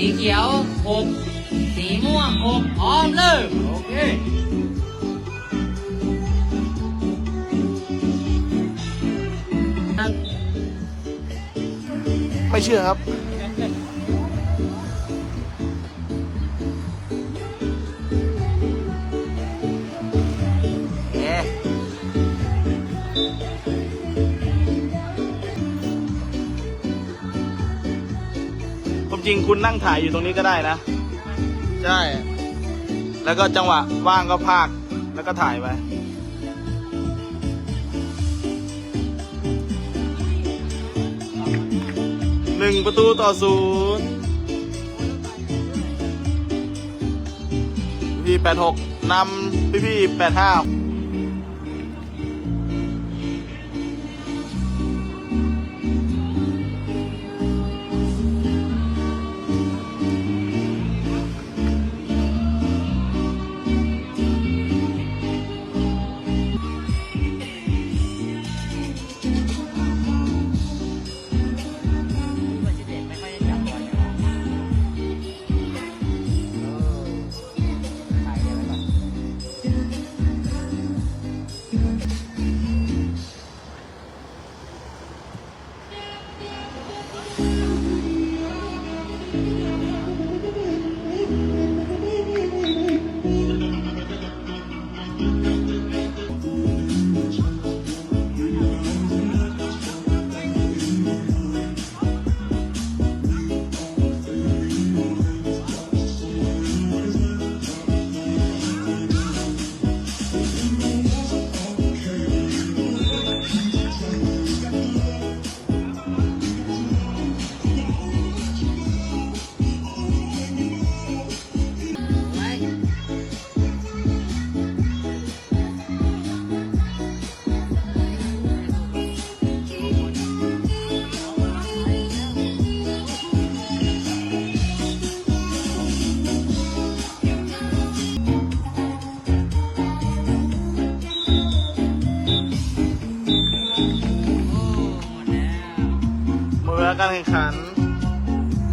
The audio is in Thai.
สีเขียวหกสีม่วงหกพร้อมเริ่มโอเคไม่เชื่อครับเมจริงคุณนั่งถ่ายอยู่ตรงนี้ก็ได้นะ ใช่ แล้วก็จังหวะว่างก็พากแล้วก็ถ่ายไปหนึ่งประตูต่อศูนย์พี่แปดหกนำพี่พี่แปดห้าหมดเวลา การแข่งขัน